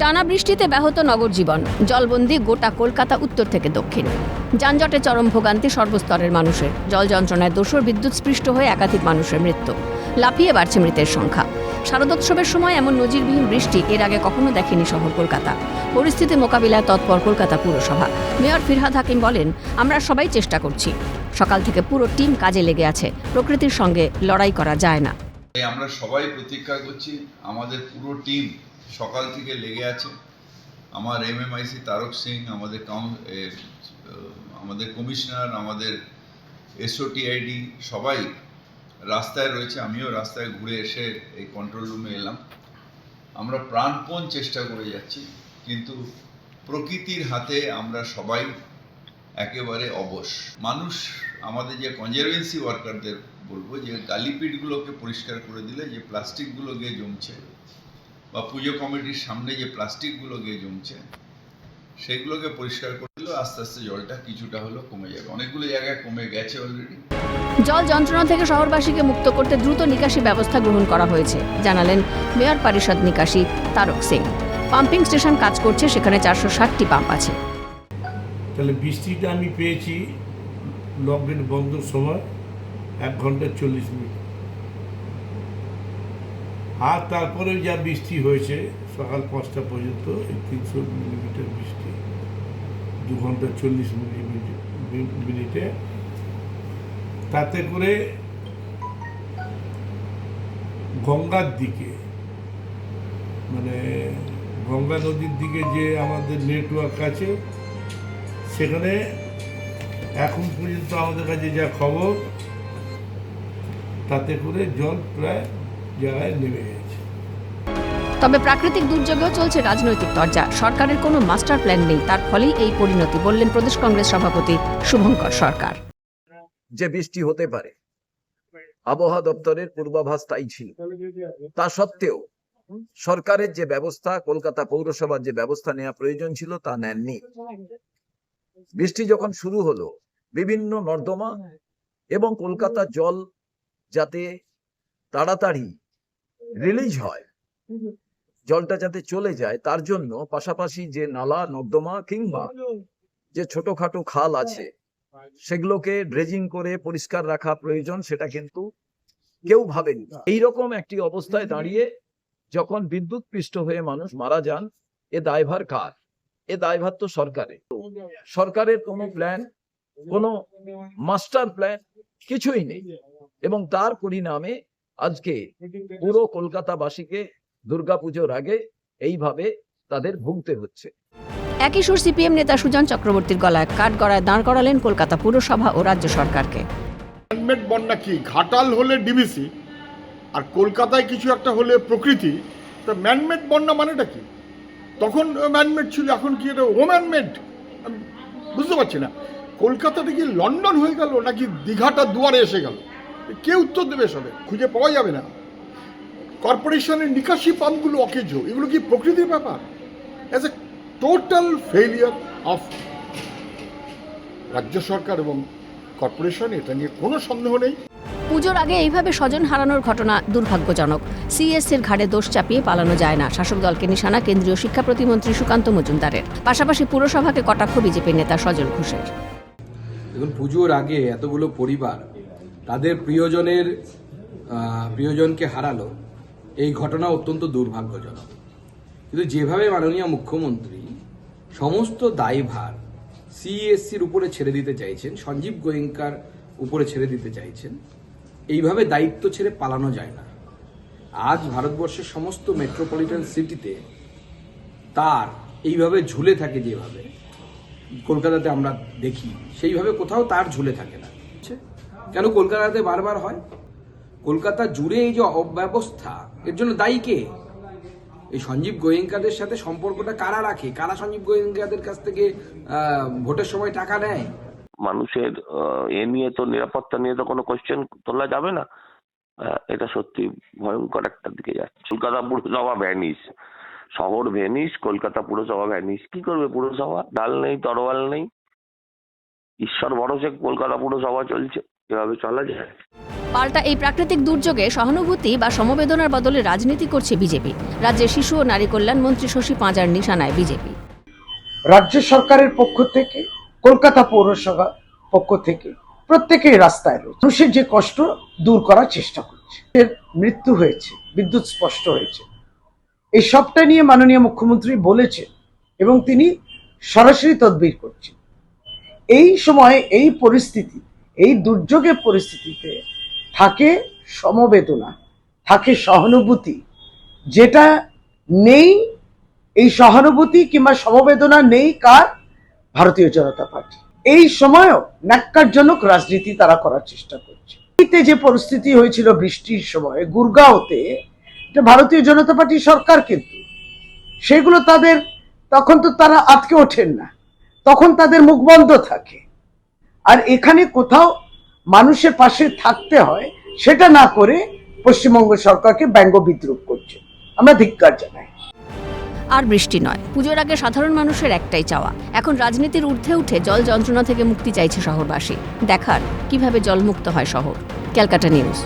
টানা বৃষ্টিতে ব্যাহত নগর জীবন। জলবন্দি গোটা কলকাতা উত্তর থেকে দক্ষিণ। যানজটে চরম ভোগান্তি সর্বস্তরের মানুষের। জল যন্ত্রণায় দোষর বিদ্যুৎ স্পৃষ্ট হয়ে একাধিক মানুষের মৃত্যু। লাফিয়ে বাড়ছে মৃতের সংখ্যা। শারদোৎসবের সময় এমন নজিরবিহীন বৃষ্টি এর আগে কখনো দেখেনি শহর কলকাতা। পরিস্থিতি মোকাবিলায় তৎপর কলকাতা পুরসভা। মেয়র ফিরহাদ হাকিম বলেন, আমরা সবাই চেষ্টা করছি। সকাল থেকে পুরো টিম কাজে লেগে আছে। প্রকৃতির সঙ্গে লড়াই করা যায় না। আমরা সবাই প্রতীক্ষা করছি, আমাদের পুরো টিম সকাল থেকে লেগে আছে। আমার এমএমআইসি তারক সিং, আমাদের কাউন আমাদের কমিশনার আমাদের এসওটিআইডি সবাই রাস্তায় রয়েছে। আমিও রাস্তায় ঘুরে এসে এই কন্ট্রোল রুমে এলাম। আমরা প্রাণপণ চেষ্টা করে যাচ্ছি, কিন্তু প্রকৃতির হাতে আমরা সবাই একেবারে অবশ। মানুষ আমাদের যে কনজারভেন্সি ওয়ার্কারদের বলব, যে গালিপিটগুলোকে পরিষ্কার করে দিলে, যে প্লাস্টিকগুলো গিয়ে জমছে বা পুজো কমিটির সামনে যে প্লাস্টিকগুলো গিয়ে জমছে সেগুলোকে পরিষ্কার করে দিলেও আস্তে আস্তে জলটা কিছুটা হলেও কমে যাবে। অনেকগুলো জায়গায় কমে গেছে অলরেডি জল যন্ত্রণা থেকে শহরবাসীকে মুক্ত করতে দ্রুত নিকাশি ব্যবস্থা গ্রহণ করা হয়েছে জানালেন মেয়র পরিষদ নিকাশি তারক সিং পাম্পিং স্টেশন কাজ করছে সেখানে চারশো ষাটটি পাম্প আছে। তাহলে বৃষ্টিটা আমি পেয়েছি লকডাউন বন্ধর সময় এক ঘণ্টা চল্লিশ মিনিট। আর তারপরে যা বৃষ্টি হয়েছে, সকাল পাঁচটা পর্যন্ত এই তিনশো মিলিমিটার বৃষ্টি, দু ঘণ্টা চল্লিশ মিলিমিটার মিনিটে তাতে করে গঙ্গার দিকে মানে গঙ্গা নদীর দিকে যে আমাদের নেটওয়ার্ক আছে, সেখানে এখন পর্যন্ত আমাদের কাছে যা খবর, তাতে করে জল প্রায় জায়গায় নেমে গেছে তবে প্রাকৃতিক দুর্যোগেও চলছে রাজনৈতিক তরজা। সরকারের কোনো মাস্টার প্ল্যান নেই। তার ফলেই এই পরিণতি বললেন প্রদেশ কংগ্রেস সভাপতি শুভঙ্কর সরকার। যে বৃষ্টি হতে পারে আবহাওয়া দপ্তরের পূর্বাভাস তাই ছিল। তা সত্ত্বেও সরকারের যে ব্যবস্থা কলকাতা পৌরসভার যে ব্যবস্থা নেওয়া প্রয়োজন ছিল তা নেননি। বৃষ্টি যখন শুরু হলো বিভিন্ন নর্দমা এবং কলকাতা জল যাতে তাড়াতাড়ি রিলিজ হয়। জলটা যাতে চলে যায় তার জন্য পাশাপাশি যে নালা নর্দমা কিংবা যে ছোটখাটো খাল আছে সেগুলোকে ড্রেজিং করে পরিষ্কার রাখা প্রয়োজন সেটা কিন্তু কেউ ভাবেনি। এইরকম একটি অবস্থায় দাঁড়িয়ে যখন বিদ্যুৎ পৃষ্ঠ হয়ে মানুষ মারা যান এ দায়ভার কার? এ দায়ভার তো সরকারে। সরকারের কোনো প্ল্যান কোনো মাস্টার প্ল্যান কিছুই নেই। এবং তার পরিণামে আজকে পুরো কলকাতাবাসীকে দুর্গাপুজোর আগে এইভাবে তাদের ভুগতে হচ্ছে। একই সুর সিপিএম নেতা সুজন চক্রবর্তীর গলায় কাঠ গড়ায় দাঁড় করালেন কলকাতা পুরসভা ও রাজ্য সরকারকে। ম্যানমেড বন্যা কি ঘাটাল হলে ডিবিসি আর কলকাতায় কিছু একটা হলে প্রকৃতি তা ম্যানমেড বন্যা মানেটা কি? তখন ম্যানমেড ছিল এখন কি এটা ও ম্যানমেড বুঝতে পারছি না। কলকাতাটা কি লন্ডন হয়ে গেল নাকি দীঘাটা দুয়ারে এসে গেল? কে উত্তর দেবে সবে? খুঁজে পাওয়া যাবে না। কর্পোরেশনের নিকাশি পাম্পগুলো অকেজ এগুলো কি প্রকৃতির ব্যাপার? As a total failure of রাজ্য সরকার এবং কর্পোরেশন এটা নিয়ে কোনো সন্দেহ নেই। পুজোর আগে এইভাবে স্বজন হারানোর ঘটনা দুর্ভাগ্যজনক। সিএসসির ঘাড়ে দোষ চাপিয়ে পালানো যায় না। শাসক দলকে নিশানা কেন্দ্রীয় শিক্ষা প্রতিমন্ত্রী সুকান্ত মজুমদারের। পাশাপাশি পুরসভাকে কটাক্ষ বিজেপির নেতা সজল ঘোষের। দেখুন পুজোর আগে এতগুলো পরিবার তাদের প্রিয়জনের প্রিয়জনকে হারালো। এই ঘটনা অত্যন্ত দুর্ভাগ্যজনক। কিন্তু যেভাবে মাননীয় মুখ্যমন্ত্রী সমস্ত দায়ভার সিএসসির উপরে ছেড়ে দিতে চাইছেন, সঞ্জীব গোয়েঙ্কার উপরে ছেড়ে দিতে চাইছেন, এইভাবে দায়িত্ব ছেড়ে পালানো যায় না। আজ ভারতবর্ষের সমস্ত মেট্রোপলিটন সিটিতে তার এইভাবে ঝুলে থাকে যেভাবে, কলকাতাতে আমরা দেখি, সেইভাবে কোথাও তার ঝুলে থাকে না। কেন কলকাতাতে বারবার হয়? কলকাতা জুড়ে এই যে অব্যবস্থা, এর জন্য দায়ী কে? এই সঞ্জীব গোয়েঙ্কাদের সাথে সম্পর্কটা কারা রাখে? কারা সঞ্জীব গোয়েঙ্কাদের কাছ থেকে ভোটের সময় টাকা নেয়? মানুষের এ নিয়ে তো নিরাপত্তা নিয়ে তো কোনো কোশ্চেন তোলা যাবে না। এটা সত্যি ভয়ঙ্কর একটা দিকে যাচ্ছে। কলকাতা পুরসভা ভ্যানিস শহর ভ্যানিস কলকাতা পুরসভা ভ্যানিস কি করবে পুরসভা? ডাল নেই, তরোয়াল নেই। ঈশ্বর ভরসে কলকাতা পুরসভা চলছে। এভাবে চলা যায়? পাল্টা এই প্রাকৃতিক দুর্যোগে সহানুভূতি বা সমবেদনার বদলে রাজনীতি করছে বিজেপি। রাজ্যের শিশু ও নারী কল্যাণ মন্ত্রী শশী পাঁজার নিশানায় বিজেপি। রাজ্য সরকারের পক্ষ থেকে কলকাতা পৌরসভা পক্ষ থেকে প্রত্যেকেই রাস্তায় রয়েছে। মানুষের যে কষ্ট দূর করার চেষ্টা করছে। এর মৃত্যু হয়েছে বিদ্যুৎ স্পষ্ট হয়েছে। এই সবটা নিয়ে মাননীয় মুখ্যমন্ত্রী বলেছেন এবং তিনি সরাসরি তদবির করছেন। এই সময় এই পরিস্থিতি এই দুর্যোগের পরিস্থিতিতে থাকে সমবেদনা, থাকে সহানুভূতি। যেটা নেই, এই সহানুভূতি কিংবা সমবেদনা নেই কার? ভারতীয় জনতা পার্টি। এই সময়ও ন্যাক্কারজনক রাজনীতি তারা করার চেষ্টা করছে। যে পরিস্থিতি হয়েছিল বৃষ্টির সময়, গুরগাঁওতে ভারতীয় জনতা পার্টি সরকার কিন্তু, সেগুলো তাদের, তখন তো তারা আটকে ওঠেন না। তখন তাদের মুখ বন্ধ থাকে। আর এখানে কোথাও মানুষের পাশে থাকতে হয়, সেটা না করে পশ্চিমবঙ্গ সরকারকে ব্যঙ্গ বিদ্রুপ করছে। আমরা ধিক্কার জানাই। আর বৃষ্টি নয়। পুজোর আগে সাধারণ মানুষের একটাই চাওয়া। এখন রাজনীতির ঊর্ধ্বে উঠে জল যন্ত্রণা থেকে মুক্তি চাইছে শহরবাসী। দেখার কীভাবে জলমুক্ত হয় শহর। Calcutta news.